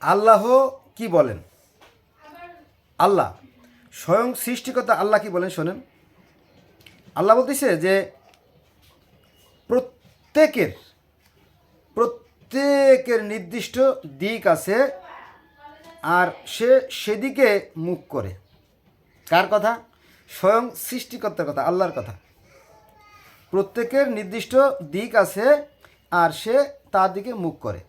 আল্লাহ কি বলেন? আল্লাহ। স্বয়ং সৃষ্টিকর্তা আল্লাহ কি বলেন শোনেন? আল্লাহ বলতেছে যে প্রত্যেকের প্রত্যেকের নির্দিষ্ট দিক আছে আর সে সেদিকে মুখ করে। কার কথা? স্বয়ং সৃষ্টিকর্তার কথা, আল্লাহর কথা। প্রত্যেকের নির্দিষ্ট দিক আছে আর সে তার দিকে মুখ করে।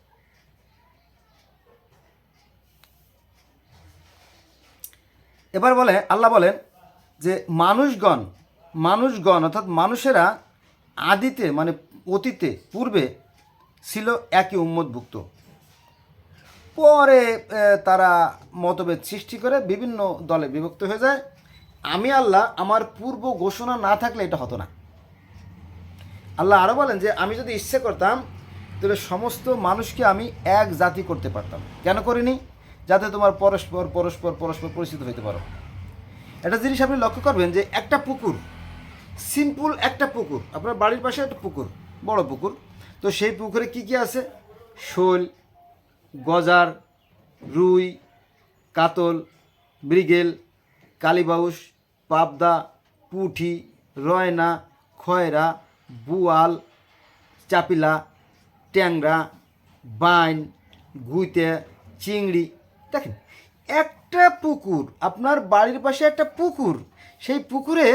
এবার বলে, আল্লাহ বলেন যে মানুষগণ মানুষগণ, অর্থাৎ মানুষেরা আদিতে মানে অতীতে, পূর্বে ছিল একই উম্মতভুক্ত। পরে তারা মতভেদ সৃষ্টি করে বিভিন্ন দলে বিভক্ত হয়ে যায়। আমি, আল্লাহ, আমার পূর্ব ঘোষণা না থাকলে এটা হতো না। আল্লাহ আরও বলেন যে, আমি যদি ইচ্ছে করতাম, তাহলে সমস্ত মানুষকে আমি এক জাতি করতে পারতাম। কেন করিনি? যাতে তোমার পরস্পর পরস্পর পরস্পর পরিচিত হইতে পারো। একটা জিনিস আপনি লক্ষ্য করবেন যে একটা পুকুর সিম্পল একটা পুকুর, আপনার বাড়ির পাশে একটা পুকুর, বড় পুকুর, তো সেই পুকুরে কি কি আছে? শোল, গজার, রুই, কাতল, মৃগেল, কালীবাউস, পাবদা, পুঁঠি, রয়না, খয়রা, বুয়াল, চাপিলা, ট্যাংরা, বাইন, গুইতে, চিংড়ি দেখেন, একটা পুকুর, আপনার বাড়ির পাশে একটা পুকুর, সেই পুকুরে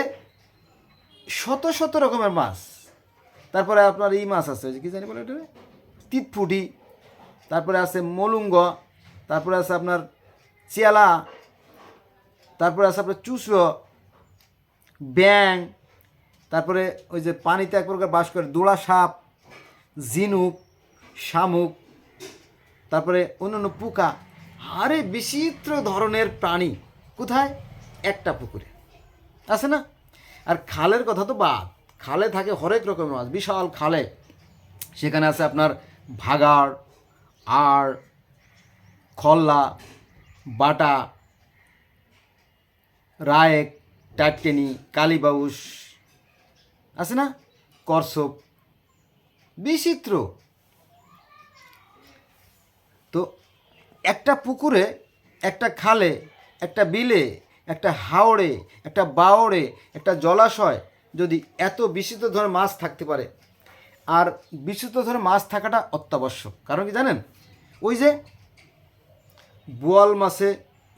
শত শত রকমের মাছ। তারপরে আপনার এই মাছ আছে, কি জানি বলে এটা তিতফুটি তারপরে আছে মলুঙ্গ, তারপরে আছে আপনার চেলা, তারপরে আছে আপনার চুষো ব্যাং তারপরে ওই যে পানিতে এক প্রকার বাস করে দোড়া সাপ, ঝিনুক, শামুক, তারপরে অন্যান্য পোকা। আরে বিচিত্র ধরনের প্রাণী। কোথায়? একটা পুকুরে। আছে না? আর খালের কথা তো বাদ। খালে থাকে হরেক রকমের মাছ, বিশাল খালে। সেখানে আছে আপনার ভাগাড় আর খল্লা, বাটা, রায়েক টাটকেনি কালীবাউস। আছে না? করসব বিচিত্র। তো একটা পুকুরে, একটা খালে, একটা বিলে, একটা হাওড়ে, একটা বাওড়ে, একটা জলাশয় যদি এত বিচিত্র ধরনের মাছ থাকতে পারে। আর বিচিত্র ধরনের মাছ থাকাটা অত্যাবশ্যক। কারণ কি জানেন? ওই যে বোয়াল মাছে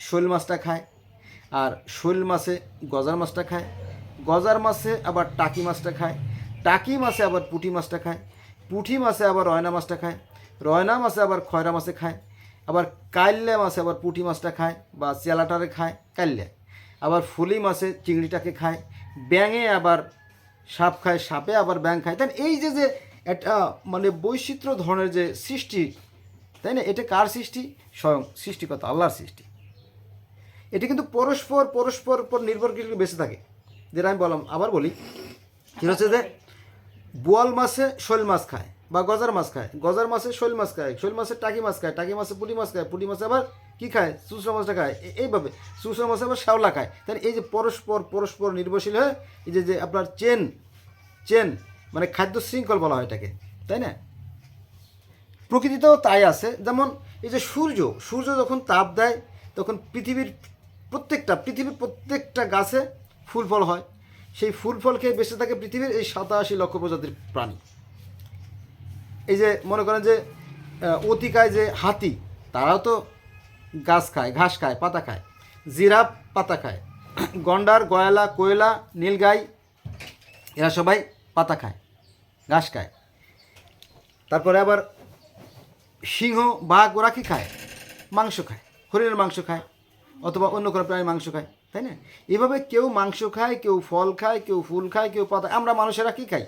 শৈল মাছটা খায়, আর শৈল মাছে গজার মাছটা খায়, গজার মাছে আবার টাকি মাছটা খায়, টাকি মাছে আবার পুঁটি মাছটা খায়, পুঁটি মাছে আবার রয়না মাছটা খায়, রয়না মাছে আবার খয়রা মাছে খায় আবার কাইল্যা মাছে আবার পুঁটি মাছটা খায় বা চেলাটারে খায় কাইল্যা আবার ফুলি মাছে চিংড়িটাকে খায়, ব্যাঙে আবার সাপ খায়, সাপে আবার ব্যাং খায়। তাই এই যে যে একটা মানে বৈচিত্র্য ধরনের যে সৃষ্টি, তাই না? এটা কার সৃষ্টি? স্বয়ং সৃষ্টিকর্তা, আল্লাহর সৃষ্টি। এটি কিন্তু পরস্পর পরস্পর উপর নির্ভর করে বেঁচে থাকে। যেটা আমি বললাম, আবার বলি, সেটা হচ্ছে যে বোয়াল মাছে শৈল মাছ খায়। বা গজার মাছ খায়। গজার মাছে শৈল মাছ খায়, শৈল মাছে টাকি মাছ খায়, টাকি মাছে পুঁটি মাছ খায় পুঁটি মাছে আবার কী খায়? চুচড়া মাছটা খায়। এইভাবে। চুচড়া মাছে আবার শ্যাওলা খায়। তাই এই যে পরস্পর পরস্পর নির্ভরশীল হয়ে এই যে যে আপনার চেন চেন মানে খাদ্য শৃঙ্খল বলা হয় এটাকে, তাই না? প্রকৃতিতেও তাই আছে। যেমন এই যে সূর্য সূর্য যখন তাপ দেয়, তখন পৃথিবীর প্রত্যেকটা পৃথিবীর প্রত্যেকটা গাছে ফুল ফল হয়। সেই ফুল ফল খেয়ে বেঁচে থাকে পৃথিবীর এই সাতাশি লক্ষ প্রজাতির প্রাণী। এই যে মনে করেন যে অতিকায় যে হাতি, তারাও তো গাছ খায়, ঘাস খায়, পাতা খায়। জিরাফ পাতা খায়। গন্ডার, গয়লা, কোয়লা, নীলগাই, এরা সবাই পাতা খায়, ঘাস খায়। তারপরে আবার সিংহ, বাঘ, ওরা কি খায়? মাংস খায়, হরিণের মাংস খায়, অথবা অন্য কোনো প্রাণীর মাংস খায়, তাই না? এভাবে কেউ মাংস খায়, কেউ ফল খায়, কেউ ফুল খায়, কেউ পাতা, আমরা মানুষেরা কি খাই?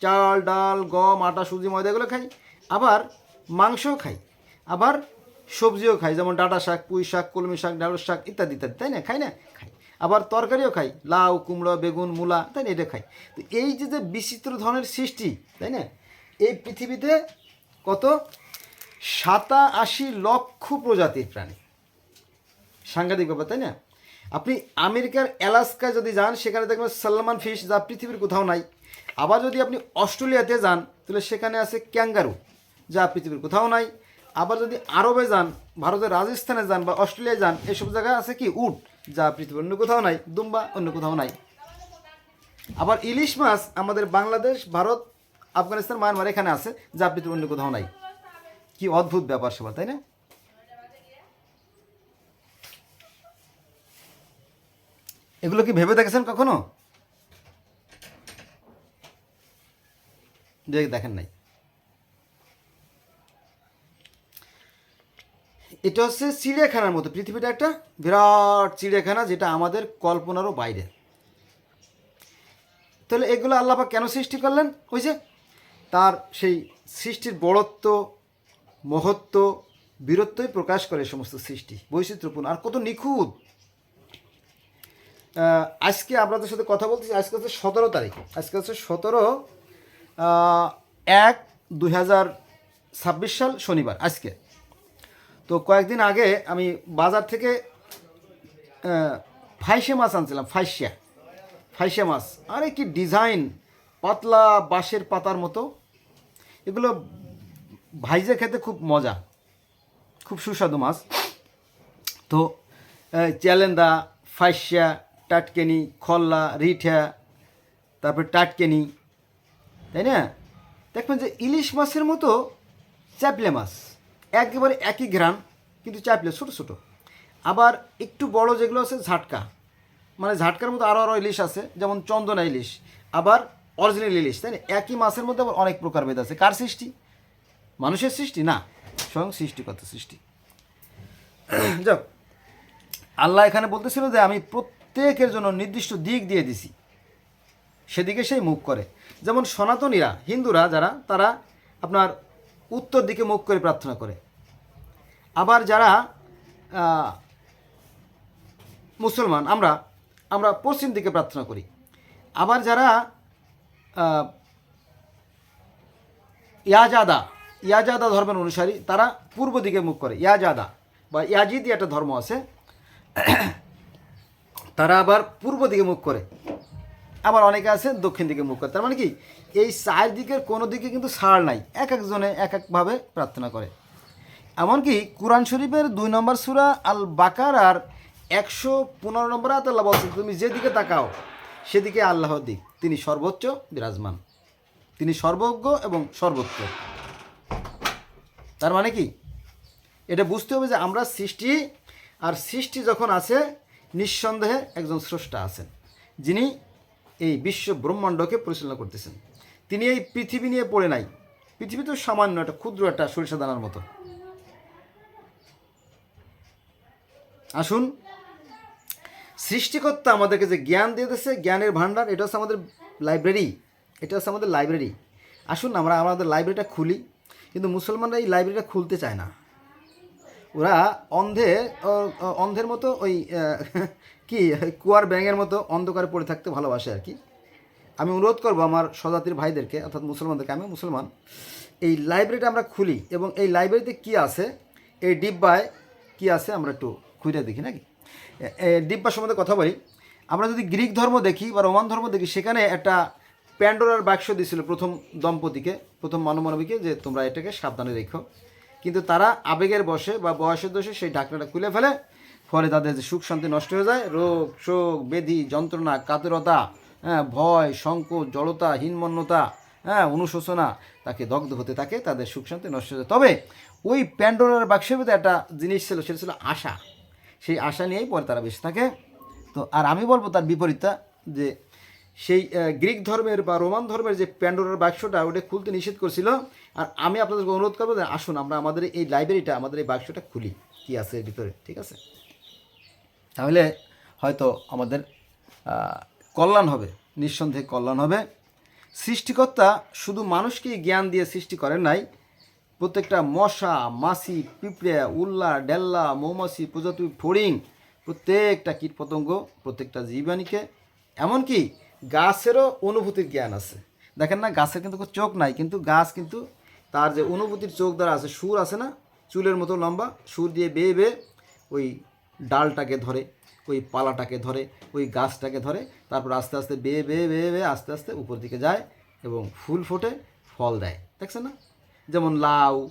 চাল, ডাল, গম, আটা, সুজি, ময়দা এগুলো খাই। আবার মাংসও খাই। আবার সবজিও খাই, যেমন ডাঁটা শাক, পুঁই শাক, কলমি শাক, ঢেঁড়স শাক ইত্যাদি ইত্যাদি, তাই না? খাই না? খাই। আবার তরকারিও খাই, লাউ, কুমড়ো, বেগুন, মূলা, তাই না? এটা খাই। তো এই যে যে বিচিত্র ধরনের সৃষ্টি, তাই না? এই পৃথিবীতে কত? সাতাশি লক্ষ প্রজাতির প্রাণী। সাংঘাতিক ব্যাপার, তাই না? আপনি আমেরিকার অ্যালাস্কায় যদি যান, সেখানে দেখবেন সালমান ফিশ যা পৃথিবীর কোথাও নাই। আবার যদি আপনি অস্ট্রেলিয়াতে যান, তাহলে সেখানে আছে ক্যাঙ্গারু, যা পৃথিবীর কোথাও নাই। আবার যদি আরবে যান ভারতের রাজস্থানে যান বা অস্ট্রেলিয়ায় যান, এসব জায়গায় আছে কি? উট, যা পৃথিবীর অন্য কোথাও নাই, দুম্বা অন্য কোথাও নাই। আবার ইলিশ মাছ আমাদের বাংলাদেশ, ভারত, আফগানিস্তান, মায়ানমার এখানে আছে, যা পৃথিবীর অন্য কোথাও নাই। কি অদ্ভুত ব্যাপার সেবার, তাই না? এগুলো কি ভেবে দেখেছেন কখনো? দেখেন নাই। এটা হচ্ছে চিড়িয়াখানার মতো। পৃথিবীটা একটা বিরাট চিড়িয়াখানা যেটা আমাদের কল্পনারও বাইরে। তাহলে এগুলো আল্লাপা কেন সৃষ্টি করলেন? ওই যে তার সেই সৃষ্টির বড়ত্ব, মহত্ব, বীরত্বই প্রকাশ করে সমস্ত সৃষ্টি, বৈচিত্র্যপূর্ণ। আর কত নিখুঁত। আজকে আপনাদের সাথে কথা বলতেছি, আজকে হচ্ছে সতেরো তারিখ। আজকে হচ্ছে সতেরো এক দুই সাল শনিবার, আজকে। তো কয়েকদিন আগে আমি বাজার থেকে ফাইসে মাছ আনছিলাম, ফাইসিয়া। ফাইসে মাছ। আরে কি ডিজাইন, পাতলা বাঁশের পাতার মতো। এগুলো ভাইজে খেতে খুব মজা, খুব সুস্বাদু মাছ। তো চ্যালেন্দা, ফাইসিয়া, টাটকেনি, খল্লা, রিঠা, তারপরে টাটকেনি তাই না? দেখবেন যে ইলিশ মাছের মতো চ্যাপলে মাছ, একেবারে একই গ্রাম কিন্তু চ্যাপলে ছোটো ছোটো। আবার একটু বড় যেগুলো আছে, ঝাটকা। মানে ঝাটকার মতো আরও আরও ইলিশ আছে, যেমন চন্দনা ইলিশ, আবার অরিজিনাল ইলিশ, তাই না? একই মাছের মধ্যে আবার অনেক প্রকার প্রকারভেদ আছে। কার সৃষ্টি? মানুষের সৃষ্টি? না, স্বয়ং সৃষ্টিকর্তা সৃষ্টি। যাক, আল্লাহ এখানে বলতেছিল যে আমি প্রত্যেকের জন্য নির্দিষ্ট দিক দিয়ে দিছি। সেদিকে মুখ করে। যেমন সনাতনীরা, হিন্দুরা যারা, তারা আপনার উত্তর দিকে মুখ করে প্রার্থনা করে। আবার যারা মুসলমান, আমরা আমরা পশ্চিম দিকে প্রার্থনা করি। আবার যারা ইয়াজাদা ইয়াজাদা ধর্মের অনুসারী, তারা পূর্ব দিকে মুখ করে। ইয়াজাদা বা ইয়াজিদি একটা ধর্ম আছে। তারা আবার পূর্ব দিকে মুখ করে। আবার অনেকে আছে দক্ষিণ দিকে মুখ করে। তার মানে কি? এই চার দিকের কোনো দিকে কিন্তু ছাড় নাই। এক একজনে এক একভাবে প্রার্থনা করে। এমনকি কোরআন শরীফের দুই নম্বর সুরা আল বাকার আর একশো পনেরো নম্বর আয়াত আল্লাহ বলছেন, তুমি যেদিকে তাকাও, সেদিকে আল্লাহর দিক। তিনি সর্বোচ্চ বিরাজমান। তিনি সর্বজ্ঞ এবং সর্বোচ্চ। তার মানে কি? এটা বুঝতে হবে যে আমরা সৃষ্টি, আর সৃষ্টি যখন আছে, নিঃসন্দেহে একজন স্রষ্টা আছেন, যিনি এই বিশ্ব ব্রহ্মাণ্ডকে পরিচালনা করতেছেন। তিনি এই পৃথিবী নিয়ে পড়ে নাই। পৃথিবী তো সামান্য একটা ক্ষুদ্র একটা সরিষা দানার মতো। আসুন, সৃষ্টিকর্তা আমাদেরকে যে জ্ঞান দিয়ে দিয়েছে, জ্ঞানের ভাণ্ডার, এটা হচ্ছে আমাদের লাইব্রেরি। এটা হচ্ছে আমাদের লাইব্রেরি। আসুন, আমরা আমাদের লাইব্রেরিটা খুলি, কিন্তু মুসলমানরা এই লাইব্রেরিটা খুলতে চায় না। ওরা অন্ধে অন্ধের মতো ওই কি, কুয়ার ব্যাঙের মতো অন্ধকারে পড়ে থাকতে ভালোবাসে আর কি। আমি অনুরোধ করব আমার স্বজাতির ভাইদেরকে, অর্থাৎ মুসলমানদেরকে আমি মুসলমান, এই লাইব্রেরিটা আমরা খুলি এবং এই লাইব্রেরিতে কি আছে, এই ডিব্বায় কি আছে আমরা একটু খুঁজে দেখি নাকি? ডিব্বা সম্বন্ধে কথা বলি। আমরা যদি গ্রিক ধর্ম দেখি বা রোমান ধর্ম দেখি, সেখানে একটা প্যান্ডোরার বাক্স দিয়েছিল প্রথম দম্পতিকে, প্রথম মানবমানবীকে, যে তোমরা এটাকে সাবধানে রেখো। কিন্তু তারা আবেগের বসে বা বয়সের দোষে সেই ঢাকনাটা খুলে ফেলে ফলে তাদের সুখ শান্তি নষ্ট হয়ে যায়, রোগ, শোক বেধি যন্ত্রণা, কাতরতা হ্যাঁ ভয়, সংকোচ, জড়তা, হীনমন্যতা হ্যাঁ অনুশোচনা তাকে দগ্ধ হতে থাকে, তাদের সুখ শান্তি নষ্ট হয়ে যায়। তবে ওই প্যান্ডোরার বাক্সের ভিতরে একটা জিনিস ছিল, সেটা ছিল আশা। সেই আশা নিয়েই পরে তারা বেঁচে থাকে। তো, আর আমি বলব তার বিপরীতটা, যে সেই গ্রিক ধর্মের বা রোমান ধর্মের যে প্যান্ডোরার বাক্সটা, ওটা খুলতে নিষেধ করছিল। আর আমি আপনাদেরকে অনুরোধ করব যে আসুন, আমরা আমাদের এই লাইব্রেরিটা আমাদের এই বাক্সটা খুলি। কি আছে এর ভিতরে? ঠিক আছে? তাহলে হয়তো আমাদের কল্যাণ হবে, নিঃসন্দেহে কল্যাণ হবে। সৃষ্টিকর্তা শুধু মানুষকেই জ্ঞান দিয়ে সৃষ্টি করেন নাই, প্রত্যেকটা মশা, মাছি, পিঁপড়ে, উল্লা, ডেল্লা, মৌমাছি, প্রজাতি, ফড়িং, প্রত্যেকটা কীটপতঙ্গ, প্রত্যেকটা জীবাণীকে, এমনকি গাছেরও অনুভূতির জ্ঞান আছে। দেখেন না, গাছের কিন্তু কোনো চোখ নাই, কিন্তু গাছ কিন্তু তার যে অনুভূতির চোখ দ্বারা আছে, সুর আছে না, চুলের মতো লম্বা, সুর দিয়ে বেয়ে বেয়ে ওই ডালটাকে ধরে, ওই পালাটাকে ধরে, ওই গাছটাকে ধরে, তারপর আস্তে আস্তে বেয়ে বেয়ে বেয়ে বেয়ে আস্তে আস্তে উপর দিকে যায় এবং ফুল ফোটে, ফল দেয়। দেখছেন না? যেমন লাউ,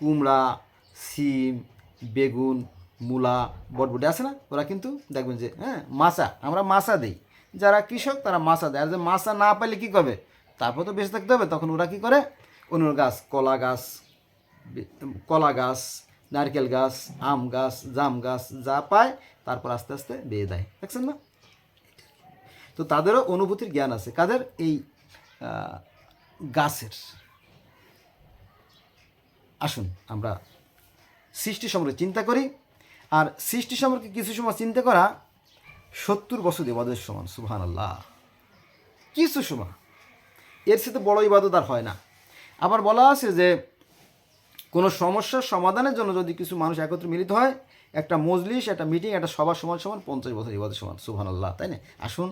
কুমড়া সিম বেগুন, মূলা, বটবটি আছে না? ওরা কিন্তু দেখবেন যে হ্যাঁ মাছা আমরা মাছা দিই। যারা কৃষক, তারা মাছা দেয়। আর যে মাছা না পাইলে কী করবে? তারপর তো বেঁচে থাকতে হবে। তখন ওরা কী করে? অন্য গাছ, কলা গাছ কলা গাছ নারকেল গাছ, আম গাছ, জাম গাছ যা পায়, তারপর আস্তে আস্তে বেয়ে দেয়। দেখছেন না? তো তাদেরও অনুভূতির জ্ঞান আছে। কাদের? এই গাছের। আসুন, আমরা সৃষ্টি সম্পর্কে চিন্তা করি। আর সৃষ্টি সম্পর্কে কিছু সময় চিন্তা করা সত্তর বছর ইবাদের সমান সুহান আল্লাহ কিছু সময়। এর সাথে বড় ইবাদত আর হয় না। আবার বলা আছে যে কোনো সমস্যার সমাধানের জন্য যদি কিছু মানুষ একত্রে মিলিত হয়, একটা মজলিস, একটা মিটিং একটা সবার সমান সমান পঞ্চাশ বছর ইবাদের সমান সুহান আল্লাহ তাই না? আসুন,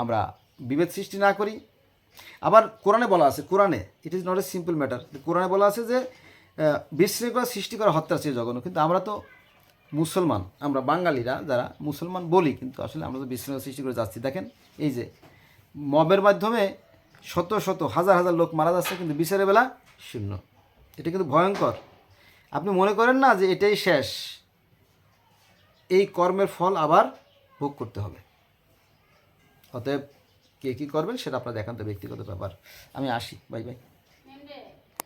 আমরা বিভেদ সৃষ্টি না করি। আবার কোরআনে বলা আছে, কোরআনে it is not a simple matter কোরআনে বলা আছে যে বিশৃঙ্খলা সৃষ্টি করা হত্যার চেয়ে জঘন্য। কিন্তু আমরা তো মুসলমান, আমরা বাঙালিরা যারা মুসলমান বলি, কিন্তু আসলে আমরা তো বিশৃঙ্খলা সৃষ্টি করে যাচ্ছি। দেখেন, এই যে মবের মাধ্যমে শত শত, হাজার হাজার লোক মারা যাচ্ছে, কিন্তু বিচারের বেলা শূন্য। এটা কিন্তু ভয়ঙ্কর। আপনি মনে করেন না যে এটাই শেষ? এই কর্মের ফল আবার ভোগ করতে হবে। অতএব কে কী করবেন সেটা আপনার একান্ত ব্যক্তিগত ব্যাপার। আমি আসি। Bye bye.